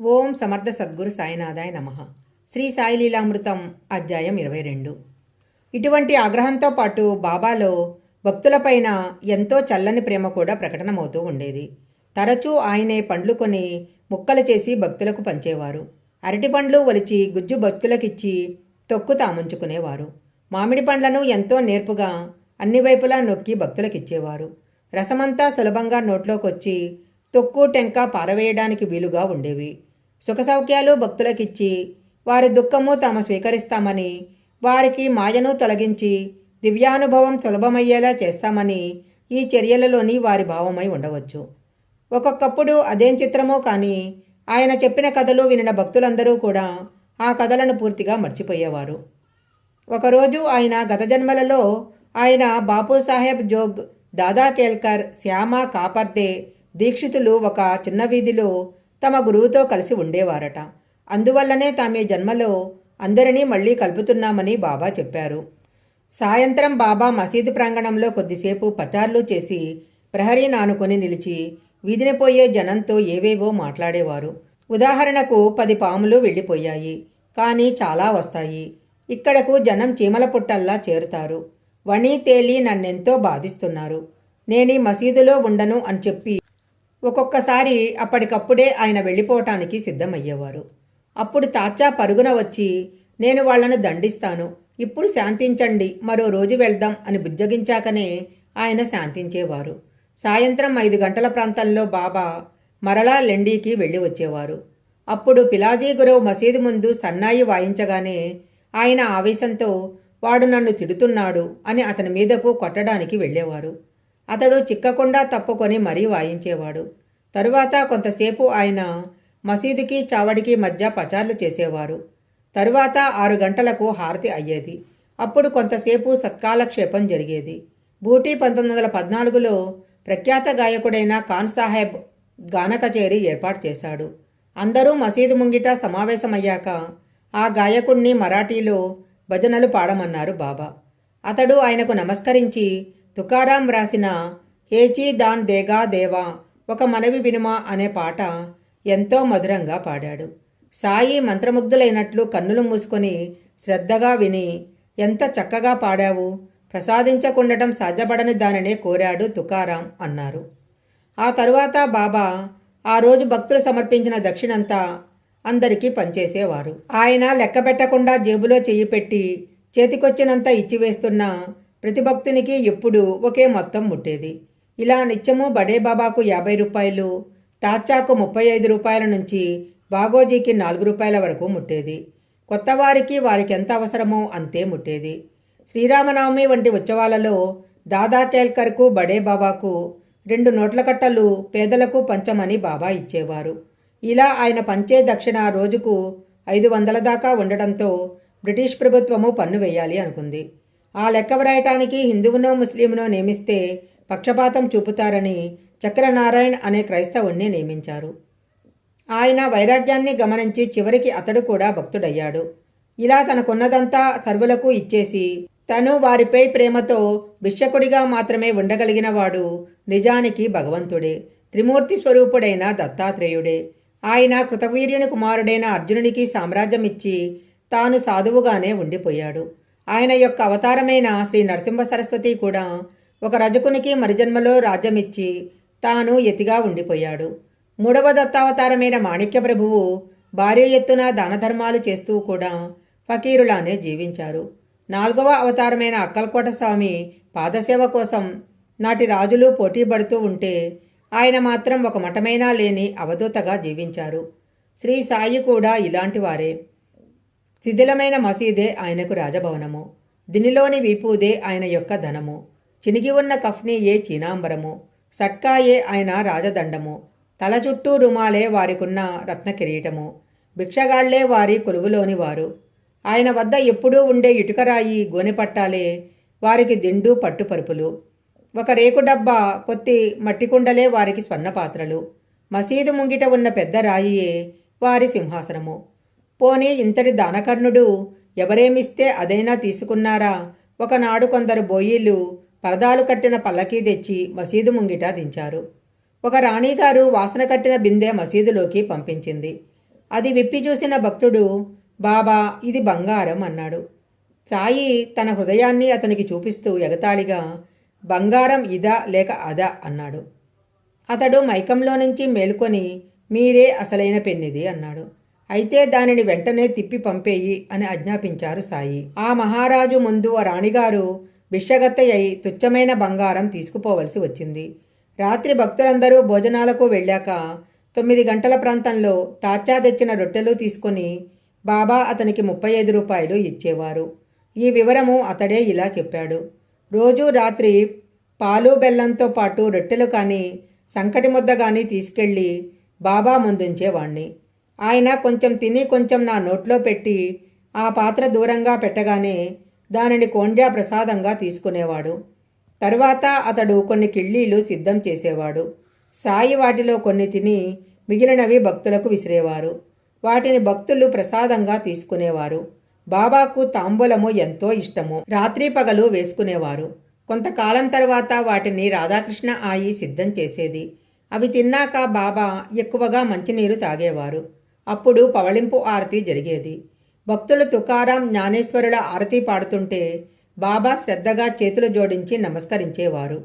ఓం సమర్థ సద్గురు సాయినాథాయ నమ. శ్రీ సాయి లీలామృతం అధ్యాయం ఇరవై రెండు. ఇటువంటి ఆగ్రహంతో పాటు బాబాలో భక్తులపైన ఎంతో చల్లని ప్రేమ కూడా ప్రకటనమవుతూ ఉండేది. తరచూ ఆయనే పండ్లు కొని ముక్కలు చేసి భక్తులకు పంచేవారు. అరటి పండ్లు ఒలిచి గుజ్జు భక్తులకిచ్చి తొక్కు తాముంచుకునేవారు. మామిడి పండ్లను ఎంతో నేర్పుగా అన్ని వైపులా నొక్కి భక్తులకిచ్చేవారు. రసమంతా సులభంగా నోట్లోకొచ్చి తొక్కు టెంక పారవేయడానికి వీలుగా ఉండేవి. సుఖ సౌఖ్యాలు భక్తులకిచ్చి వారి దుఃఖము తాము స్వీకరిస్తామని వారికి మాయను తొలగించి దివ్యానుభవం సులభమయ్యేలా చేస్తామని ఈ చర్యలలోని వారి భావమై ఉండవచ్చు. ఒక్కొక్కప్పుడు అదేం చిత్రమో కానీ ఆయన చెప్పిన కథలు వినిన భక్తులందరూ కూడా ఆ కథలను పూర్తిగా మర్చిపోయేవారు. ఒకరోజు ఆయన గత జన్మలలో ఆయన బాపు సాహెబ్ జోగ్ దాదా కేల్కర్ శ్యామ కాపర్దే దీక్షితులు ఒక చిన్న వీధిలో తమ గురువుతో కలిసి ఉండేవారట. అందువల్లనే తామే జన్మలో అందరినీ మళ్ళీ కలుపుతున్నామని బాబా చెప్పారు. సాయంత్రం బాబా మసీదు ప్రాంగణంలో కొద్దిసేపు పచార్లు చేసి ప్రహరీ నానుకొని నిలిచి వీధిని పోయే జనంతో ఏవేవో మాట్లాడేవారు. ఉదాహరణకు పది పాములు వెళ్ళిపోయాయి కానీ చాలా వస్తాయి. ఇక్కడకు జనం చీమల పుట్టల్లా చేరుతారు. వణి తేలి నన్నెంతో బాధిస్తున్నారు. నేనీ మసీదులో ఉండను అని చెప్పి ఒక్కొక్కసారి అప్పటికప్పుడే ఆయన వెళ్ళిపోవటానికి సిద్ధమయ్యేవారు. అప్పుడు తాచా పరుగున వచ్చి నేను వాళ్ళను దండిస్తాను. ఇప్పుడు శాంతించండి. మరో రోజు వెళ్దాం అని బుజ్జగించాకనే ఆయన శాంతించేవారు. సాయంత్రం ఐదు గంటల ప్రాంతంలో బాబా మరలా లెండీకి వెళ్ళి వచ్చేవారు. అప్పుడు పిలాజీ గురవ్ మసీదు ముందు సన్నాయి వాయించగానే ఆయన ఆవేశంతో వాడు నన్ను తిడుతున్నాడు అని అతని మీదకు కొట్టడానికి వెళ్ళేవారు. అతడు చిక్కకుండా తప్పుకొని మరీ వాయించేవాడు. తరువాత కొంతసేపు ఆయన మసీదుకి చావడికి మధ్య పచార్లు చేసేవారు. తరువాత ఆరు గంటలకు హారతి అయ్యేది. అప్పుడు కొంతసేపు సత్కాలక్షేపం జరిగేది. బూటీ పంతొమ్మిది వందల పద్నాలుగులో ప్రఖ్యాత గాయకుడైన ఖాన్ సాహెబ్ గాన కచేరీ ఏర్పాటు చేశాడు. అందరూ మసీదు ముంగిట సమావేశమయ్యాక ఆ గాయకుణ్ణి మరాఠీలో భజనలు పాడమన్నారు బాబా. అతడు ఆయనకు నమస్కరించి తుకారాం వ్రాసిన హేచీ దాన్ దేగా దేవా ఒక మనవి వినుమా అనే పాట ఎంతో మధురంగా పాడాడు. సాయి మంత్రముగ్ధులైనట్లు కన్నులు మూసుకొని శ్రద్ధగా విని ఎంత చక్కగా పాడావు ప్రసాదించకుండటం సాధ్యపడని దానినే కోరాడు తుకారాం అన్నారు. ఆ తరువాత బాబా ఆ రోజు భక్తులు సమర్పించిన దక్షిణంతా అందరికీ పనిచేసేవారు. ఆయన లెక్క పెట్టకుండా జేబులో చెయ్యి పెట్టి చేతికొచ్చినంత ఇచ్చివేస్తున్న ప్రతి భక్తునికి ఎప్పుడు ఒకే మొత్తం ముట్టేది. ఇలా నిత్యము బడే బాబాకు యాభై రూపాయలు తాచాకు ముప్పై ఐదు రూపాయల నుంచి బాగోజీకి నాలుగు రూపాయల వరకు ముట్టేది. కొత్తవారికి వారికి ఎంత అవసరమో అంతే ముట్టేది. శ్రీరామనవమి వంటి ఉత్సవాలలో దాదా కేల్కర్కు బడే బాబాకు రెండు నోట్ల కట్టలు పేదలకు పంచమని బాబా ఇచ్చేవారు. ఇలా ఆయన పంచే దక్షిణ రోజుకు ఐదు వందల దాకా ఉండడంతో బ్రిటిష్ ప్రభుత్వము పన్ను వేయాలి అనుకుంది. ఆ లెక్క వ్రాయటానికి హిందువునో ముస్లింనో నియమిస్తే పక్షపాతం చూపుతారని చక్రనారాయణ్ అనే క్రైస్తవుణ్ణి నియమించారు. ఆయన వైరాగ్యాన్ని గమనించి చివరికి అతడు కూడా భక్తుడయ్యాడు. ఇలా తనకున్నదంతా సర్వులకు ఇచ్చేసి తను వారిపై ప్రేమతో భిక్షకుడిగా మాత్రమే ఉండగలిగిన వాడు నిజానికి భగవంతుడే త్రిమూర్తి స్వరూపుడైన దత్తాత్రేయుడే. ఆయన కృతవీర్యుని కుమారుడైన అర్జునునికి సామ్రాజ్యం ఇచ్చి తాను సాధువుగానే ఉండిపోయాడు. ఆయన యొక్క అవతారమైన శ్రీ నరసింహ సరస్వతి కూడా ఒక రజకునికి మరిజన్మలో రాజ్యమిచ్చి తాను ఎతిగా ఉండిపోయాడు. మూడవ దత్తావతారమైన మాణిక్య ప్రభువు భారీ ఎత్తున దానధర్మాలు చేస్తూ కూడా ఫకీరులానే జీవించారు. నాలుగవ అవతారమైన అక్కల్కోట స్వామి పాదసేవ కోసం నాటి రాజులు పోటీ పడుతూ ఉంటే ఆయన మాత్రం ఒక మఠమైనా లేని అవధూతగా జీవించారు. శ్రీ సాయి కూడా ఇలాంటి వారే. శిథిలమైన మసీదే ఆయనకు రాజభవనము. దీనిలోని విపూదే ఆయన యొక్క ధనము. చినిగి ఉన్న కఫ్నీయే చీనాంబరము. సట్కాయే ఆయన రాజదండము. తల చుట్టూ రుమాలే వారికున్న రత్న కిరీటము. భిక్షగాళ్ళే వారి కొలువులోని వారు. ఆయన వద్ద ఎప్పుడూ ఉండే ఇటుకరాయి గోనెపట్టాలే వారికి దిండు పట్టుపరుపులు. ఒక రేకు డబ్బా కొత్తి మట్టి కుండలే వారికి స్వర్ణపాత్రలు. మసీదు ముంగిట ఉన్న పెద్ద రాయియే వారి సింహాసనము. పోనీ ఇంతటి దానకర్ణుడు ఎవరేమిస్తే అదైనా తీసుకున్నారా? ఒకనాడు కొందరు బోయిలు పరదాలు కట్టిన పల్లకీ తెచ్చి మసీదు ముంగిట దించారు. ఒక రాణిగారు వాసన కట్టిన బిందె మసీదులోకి పంపించింది. అది విప్పి చూసిన భక్తుడు బాబా ఇది బంగారం అన్నాడు. సాయి తన హృదయాన్ని అతనికి చూపిస్తూ ఎగతాళిగా బంగారం ఇదా లేక అదా అన్నాడు. అతడు మైకంలో నుంచి మేలుకొని మీరే అసలైన పెన్నిది అన్నాడు. అయితే దానిని వెంటనే తిప్పి పంపేయి అని ఆజ్ఞాపించారు సాయి. ఆ మహారాజు ముందు ఆ రాణిగారు విషగత్తయ్యి అయి తుచ్చమైన బంగారం తీసుకుపోవలసి వచ్చింది. రాత్రి భక్తులందరూ భోజనాలకు వెళ్ళాక తొమ్మిది గంటల ప్రాంతంలో తాచా తెచ్చిన రొట్టెలు తీసుకొని బాబా అతనికి ముప్పై ఐదు రూపాయలు ఇచ్చేవారు. ఈ వివరము అతడే ఇలా చెప్పాడు. రోజు రాత్రి పాలు బెల్లంతో పాటు రొట్టెలు కానీ సంకటి ముద్ద కానీ తీసుకెళ్ళి బాబా ముందుంచేవాణ్ణి. ఆయన కొంచెం తిని కొంచెం నా నోట్లో పెట్టి ఆ పాత్ర దూరంగా పెట్టగానే దానిని కోండ్యా ప్రసాదంగా తీసుకునేవాడు. తరువాత అతడు కొన్ని కిళ్ళీలు సిద్ధం చేసేవాడు. సాయి వాటిలో కొన్ని తిని మిగిలినవి భక్తులకు విసిరేవారు. వాటిని భక్తులు ప్రసాదంగా తీసుకునేవారు. బాబాకు తాంబూలము ఎంతో ఇష్టము. రాత్రి పగలు వేసుకునేవారు. కొంతకాలం తర్వాత వాటిని రాధాకృష్ణ ఆయి సిద్ధం చేసేది. అవి తిన్నాక బాబా ఎక్కువగా మంచినీరు తాగేవారు. అప్పుడు పవళింపు ఆరతి జరిగేది. భక్తులు తుకారాం జ్ఞానేశ్వరుల ఆరతి పాడుతుంటే బాబా శ్రద్ధగా చేతులు జోడించి నమస్కరించేవారు.